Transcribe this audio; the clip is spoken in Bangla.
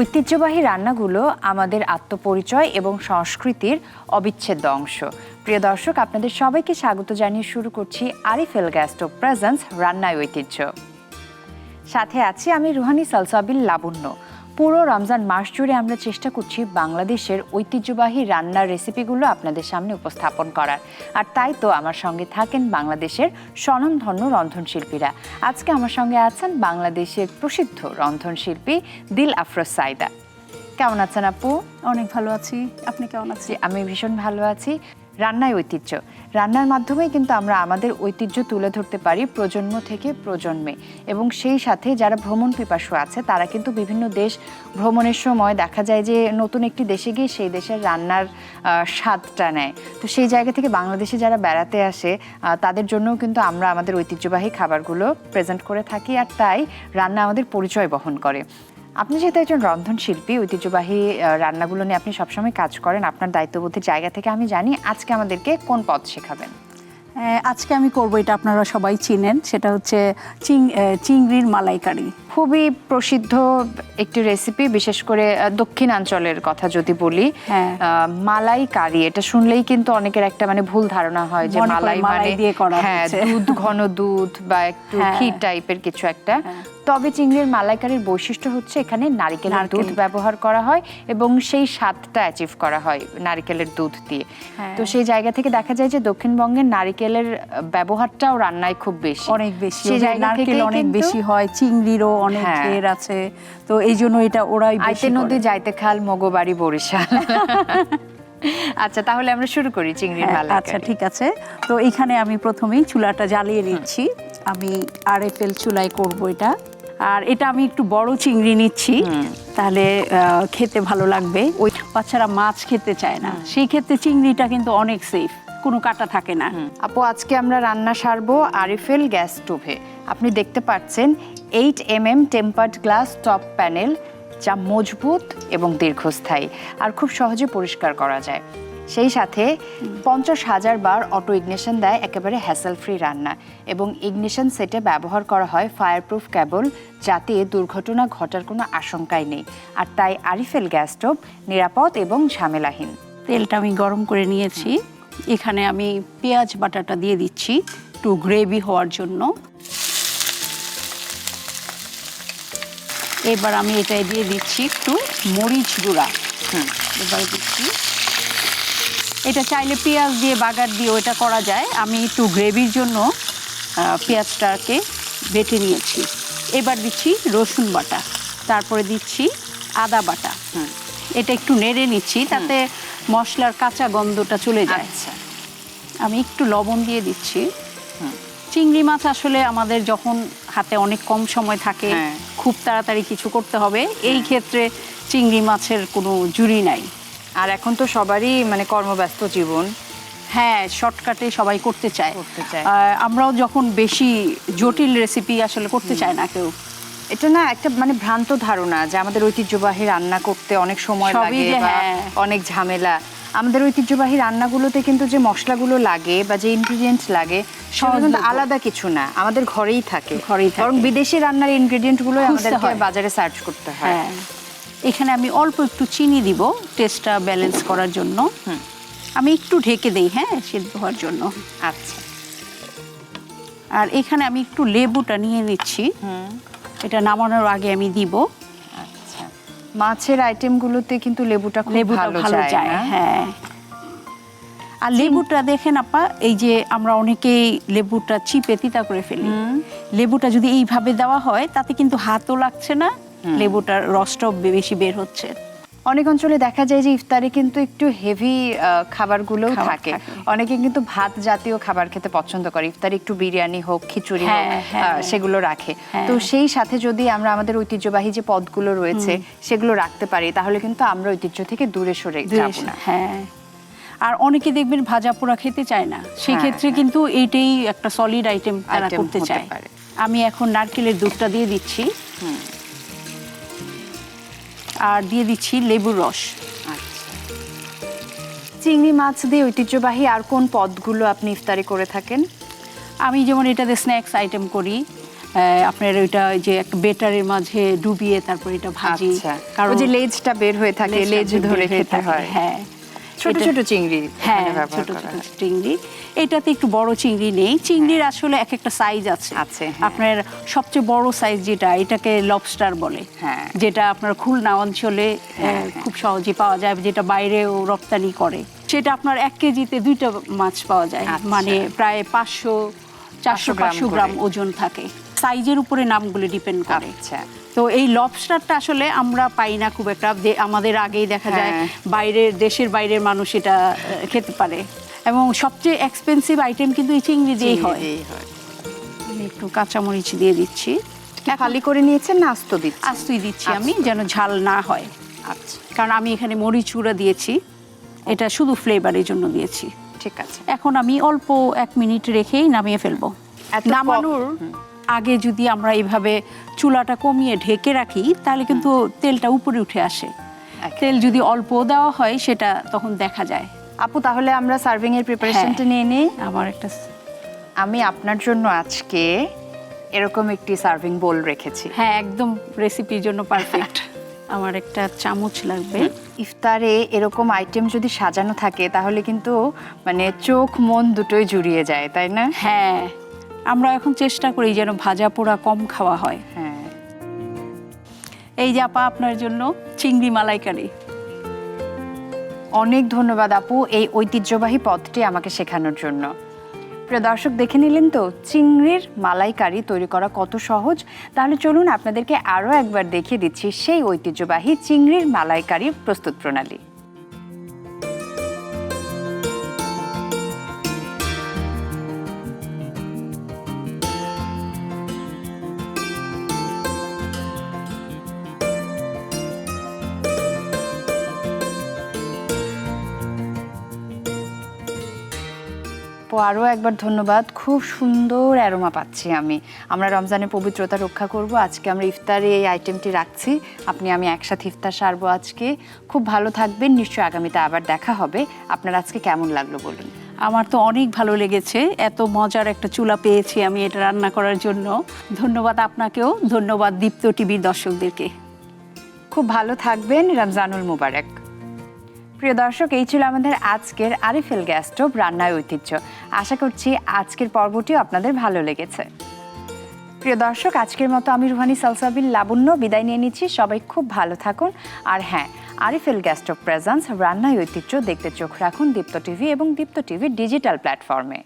ঐতিহ্যবাহী রান্নাগুলো আমাদের আত্মপরিচয় এবং সংস্কৃতির অবিচ্ছেদ্য অংশ। প্রিয় দর্শক, আপনাদের সবাইকে স্বাগত জানিয়ে শুরু করছি আরিফেল গ্যাস্টো প্রেজেন্স রান্নায় ঐতিহ্য। সাথে আছি আমি রুহানি সালসাবিল লাবণ্য। পুরো রমজান মাস জুড়ে আমরা চেষ্টা করছি বাংলাদেশের ঐতিহ্যবাহী রান্নার রেসিপিগুলো আপনাদের সামনে উপস্থাপন করার। আর তাই তো আমার সঙ্গে থাকেন বাংলাদেশের স্বনামধন্য রন্ধনশিল্পীরা। আজকে আমার সঙ্গে আছেন বাংলাদেশের প্রসিদ্ধ রন্ধনশিল্পী দিল আফরোজ সাইদা। কেমন আছেন আপু? অনেক ভালো আছি। আপনি কেমন আছেন? জি আমি ভীষণ ভালো আছি। রান্নায় ঐতিহ্য। রান্নার মাধ্যমেই কিন্তু আমরা আমাদের ঐতিহ্য তুলে ধরতে পারি প্রজন্ম থেকে প্রজন্মে। এবং সেই সাথে যারা ভ্রমণ পিপাসু আছে, তারা কিন্তু বিভিন্ন দেশ ভ্রমণের সময় দেখা যায় যে নতুন একটি দেশে গিয়ে সেই দেশের রান্নার স্বাদটা নেয়। তো সেই জায়গা থেকে বাংলাদেশে যারা বেড়াতে আসে তাদের জন্যও কিন্তু আমরা আমাদের ঐতিহ্যবাহী খাবারগুলো প্রেজেন্ট করে থাকি। আর তাই রান্না আমাদের পরিচয় বহন করে। আপনি যেহেতু একজন রন্ধনশিল্পী ঐতিহ্যবাহী রান্নাগুলো নিয়ে আপনি সবসময় কাজ করেন আপনার দায়িত্ববোধের জায়গা থেকে আমি জানি আজকে আমাদেরকে কোন পদ শেখাবেন আহ, আজকে আমি করব এটা আপনারা সবাই চিনেন সেটা হচ্ছে চিং চিংড়ির মালাইকারি খুবই প্রসিদ্ধ একটি রেসিপি বিশেষ করে দক্ষিণাঞ্চলের কথা যদি বলি হ্যাঁ। মালাই কারি এটা শুনলেই কিন্তু অনেকের একটা মানে ভুল ধারণা হয় যে মালাই মানে দিয়ে করা হ্যাঁ দুধ ঘন দুধ বা একটু হ্যাঁ। ক্ষীর টাইপের কিছু একটা হ্যাঁ। তবে চিংড়ির মালাইকারির বৈশিষ্ট্য হচ্ছে এখানে নারিকেলের নারকেল। দুধ ব্যবহার করা হয় এবং সেই স্বাদটা অ্যাচিভ করা হয় নারিকেলের দুধ দিয়ে। হ্যাঁ। তো সেই জায়গা থেকে দেখা যায় যে দক্ষিণবঙ্গের নারিকেলের ব্যবহারটাও রান্নায় খুব বেশি। অনেক বেশি। সেই জায়গা নারকেল অনেক বেশি হয় চিংড়িরও অনেক হ্যাঁ। এর আছে। তো এই জন্য এটা ওরাই আইতে নদী। যাইতে খাল মগবাড়ি বরিশাল। আচ্ছা তাহলে আমরা শুরু করি চিংড়ির হ্যাঁ, মালাইকারি। আচ্ছা ঠিক আছে। তো এখানে আমি প্রথমেই চুলাটা জ্বালিয়ে নিচ্ছি। আমি আর এফ এল চুলায় করব এটা। আর এটা আমি একটু বড় চিংড়ি নিচ্ছি। তাহলে খেতে ভালো লাগবে। ওই বাচ্চারা মাছ খেতে চায় না। সেই ক্ষেত্রে চিংড়িটা কিন্তু অনেক সেফ কোনো কাটা থাকে না। আপু আজকে আমরা রান্না সারবো আরিফেল গ্যাস স্টোভে আপনি দেখতে পাচ্ছেন eight M M tempered glass top panel যা মজবুত এবং দীর্ঘস্থায়ী। আর খুব সহজে পরিষ্কার করা যায়। সেই সাথে পঞ্চাশ হাজার বার অটো ইগনিশন দেয় একেবারে হ্যাসেল ফ্রি রান্না এবং ইগনিশন সেটে ব্যবহার করা হয় ফায়ারপ্রুফ কেবল যাতে দুর্ঘটনা ঘটার কোনো আশঙ্কাই নেই। আর তাই আরিফেল গ্যাস স্টোভ নিরাপদ এবং ঝামেলাহীন। তেলটা আমি গরম করে নিয়েছি। এখানে আমি পেঁয়াজ বাটাটা দিয়ে দিচ্ছি একটু গ্রেভি হওয়ার জন্য। এবার আমি এটাই দিয়ে দিচ্ছি একটু মরিচ গুঁড়া। হুম, এবার দিচ্ছি এটা চাইলে পেঁয়াজ দিয়ে বাগার দিয়েও এটা করা যায়। আমি একটু গ্রেভির জন্য পেঁয়াজটাকে বেটে নিয়েছি। এবার দিচ্ছি রসুন বাটা তারপরে দিচ্ছি আদা বাটা। এটা একটু নেড়ে নিচ্ছি তাতে মশলার কাঁচা গন্ধটা চলে যায়। আচ্ছা। আমি একটু লবণ দিয়ে দিচ্ছি। চিংড়ি মাছ আসলে আমাদের যখন হাতে অনেক কম সময় থাকে হ্যাঁ। খুব তাড়াতাড়ি কিছু করতে হবে। এই ক্ষেত্রে চিংড়ি মাছের কোনো জুড়ি নাই। আর এখন তো সবারই মানে কর্মব্যস্ত জীবন। হ্যাঁ শর্টকাটে সবাই করতে চায়। করতে চায়। আমরাও যখন বেশি জটিল রেসিপি আসলে করতে চায় না কেউ। এটা না একটা মানে ভ্রান্ত ধারণা যে আমাদের ঐতিহ্যবাহী রান্না করতে অনেক সময় লাগে হ্যাঁ। অনেক ঝামেলা। আমাদের ঐতিহ্যবাহী রান্নাগুলোতে কিন্তু যে মশলাগুলো লাগে বা যে ইনগ্রিডিয়েন্টস লাগে সেগুলো কিন্তু আলাদা কিছু না। আমাদের ঘরেই থাকে। ঘরেই থাকে। বরং বিদেশি রান্নার ইনগ্রিডিয়েন্টগুলো খুঁজতে আমাদেরকে বাজারে সার্চ করতে হয়। হ্যাঁ। এখানে আমি অল্প একটু চিনি দিব টেস্টটা ব্যালেন্স করার জন্য। আমি একটু ঢেকে দেই হ্যাঁ সেদ্ধ হওয়ার জন্য। আচ্ছা। আর এখানে আমি একটু লেবুটা নিয়ে নিচ্ছি। এটা নামানোর আগে আমি দিব। আচ্ছা। মাছের আইটেমগুলোতে কিন্তু লেবুটা খুব লেবুটা ভালো যায় হ্যাঁ। আর লেবুটা দেখেন আপা এই যে আমরা অনেকেই লেবুটা চিপে তিতা করে ফেলি। লেবুটা যদি এইভাবে দেওয়া হয় তাতে কিন্তু হাতও লাগছে না লেবুটার রসটাও বেশি বের হচ্ছে। অনেক অঞ্চলে দেখা যায় যে ইফতারে কিন্তু একটু হেভি খাবারগুলোও খাবার থাকে। থাকে। অনেকে কিন্তু ভাত জাতীয় খাবার খেতে পছন্দ করে। ইফতারে একটু বিরিয়ানি হোক খিচুড়ি হোক হ্যাঁ, হ্যাঁ। সেগুলো রাখে। হ্যাঁ। তো সেই সাথে যদি আমরা আমাদের ঐতিহ্যবাহী যে পদগুলো রয়েছে সেগুলো রাখতে পারি তাহলে কিন্তু আমরা ঐতিহ্য থেকে দূরে সরে যাব না। হ্যাঁ। আর অনেকে দেখবেন ভাজা পোড়া খেতে চায় না। সেই ক্ষেত্রে কিন্তু এইটাই একটা সলিড আইটেম তারা করতে চায়। আমি এখন নারকেলের দুধটা দিয়ে দিচ্ছি। আর দিয়ে দিচ্ছি লেবুর রস। চিংড়ি মাছ দিয়ে ঐতিহ্যবাহী আর কোন পদগুলো আপনি ইফতারি করে থাকেন? আমি যেমন এটাতে স্ন্যাক্স আইটেম করি আপনার ওইটা ওই যে একটা বেটারের মাঝে ডুবিয়ে তারপর এটা ভাজি। আচ্ছা। কারণ যে লেজটা বের হয়ে থাকে লেজ ধরে খেতে হয়। হ্যাঁ। ছোট ছোট চিংড়ি হ্যাঁ ছোট ছোট চিংড়ি। এটাতে একটু বড় চিংড়ি নেই। চিংড়ির আসলে এক একটা সাইজ আছে। আছে, হ্যাঁ। আপনার সবচেয়ে বড় সাইজ যেটা এটাকে লবস্টার বলে। হ্যাঁ। যেটা আপনার খুলনা অঞ্চলে খুব সহজে পাওয়া যায় যেটা বাইরেও রপ্তানি করে। সেটা আপনার এক কেজিতে দুইটা মাছ পাওয়া যায়। আচ্ছা। মানে প্রায় পাঁচশো চারশো পাঁচশো গ্রাম ওজন থাকে। সাইজের উপরে নামগুলো ডিপেন্ড করে। আচ্ছা। তো এই লবস্টারটা আসলে আমরা পাই না খুব একটা। যে আমাদের আগেই দেখা যায় হ্যাঁ। বাইরের দেশের বাইরের মানুষ এটা খেতে পারে। এবং সবচেয়ে এক্সপেন্সিভ আইটেম কিন্তু এই চিংড়ি দিয়েই হয়। একটু কাঁচামরিচ দিয়ে দিচ্ছি। খালি করে নিয়েছেন না আস্ত দিচ্ছেন? আস্তই দিচ্ছি আমি যেন ঝাল না হয়। আচ্ছা। কারণ আমি এখানে মরিচ গুঁড়া দিয়েছি। এটা শুধু ফ্লেভারের জন্য দিয়েছি। ঠিক আছে। এখন আমি অল্প এক মিনিট রেখেই নামিয়ে ফেলব। নামানোর আগে যদি আমরা এইভাবে চুলাটা কমিয়ে ঢেকে রাখি তাহলে কিন্তু তেলটা উপরে উঠে আসে। তেল যদি অল্প দেওয়া হয় সেটা তখন দেখা যায়। আপু তাহলে আমরা সার্ভিং এর প্রিপারেশনটা নিয়ে নিই। আমার একটা আমি আপনার জন্য আজকে এরকম একটি সার্ভিং বোল রেখেছি। হ্যাঁ একদম রেসিপির জন্য পারফেক্ট আমার একটা চামচ লাগবে। ইফতারে এরকম আইটেম যদি সাজানো থাকে তাহলে কিন্তু মানে চোখ মন দুটোই জুড়িয়ে যায় তাই না? হ্যাঁ। আমরা এখন চেষ্টা করি যেন ভাজা পোড়া কম খাওয়া হয়। হ্যাঁ। এই যে আপা আপনার জন্য চিংড়ি মালাইকারি। অনেক ধন্যবাদ আপু এই ঐতিহ্যবাহী পথটি আমাকে শেখানোর জন্য। প্রিয় দর্শক দেখে নিলেন তো চিংড়ির মালাইকারি তৈরি করা কত সহজ। তাহলে চলুন আপনাদেরকে আরও একবার দেখিয়ে দিচ্ছি সেই ঐতিহ্যবাহী চিংড়ির মালাইকারি প্রস্তুত প্রণালী। আপু আরও একবার ধন্যবাদ। খুব সুন্দর অ্যারোমা পাচ্ছি আমি। আমরা রমজানের পবিত্রতা রক্ষা করব। আজকে আমরা ইফতারে এই আইটেমটি রাখছি। আপনি আমি একসাথে ইফতার সারবো আজকে। খুব ভালো থাকবেন। নিশ্চয়ই আগামীতে আবার দেখা হবে। আপনার আজকে কেমন লাগল বলুন? আমার তো অনেক ভালো লেগেছে। এত মজার একটা চুলা পেয়েছি আমি এটা রান্না করার জন্য। ধন্যবাদ আপনাকেও। ধন্যবাদ দীপ্ত টিভির দর্শকদেরকে। খুব ভালো থাকবেন। রমজানুল মুবারক। প্রিয় দর্শক, এই ছিল আমাদের আজকের আরিফেল গ্যাস স্টোভ রান্নায় ঐতিহ্য। আশা করছি আজকের পর্বটিও আপনাদের ভালো লেগেছে। প্রিয় দর্শক, আজকের মতো আমি রুহানি সালসাবিল লাবণ্য বিদায় নিয়ে নিচ্ছি। সবাই খুব ভালো থাকুন। আর হ্যাঁ আরিফেল গ্যাস স্টোভ প্রেজেন্স রান্নায় ঐতিহ্য দেখতে চোখ রাখুন দীপ্ত টিভি এবং দীপ্ত টিভি ডিজিটাল প্ল্যাটফর্মে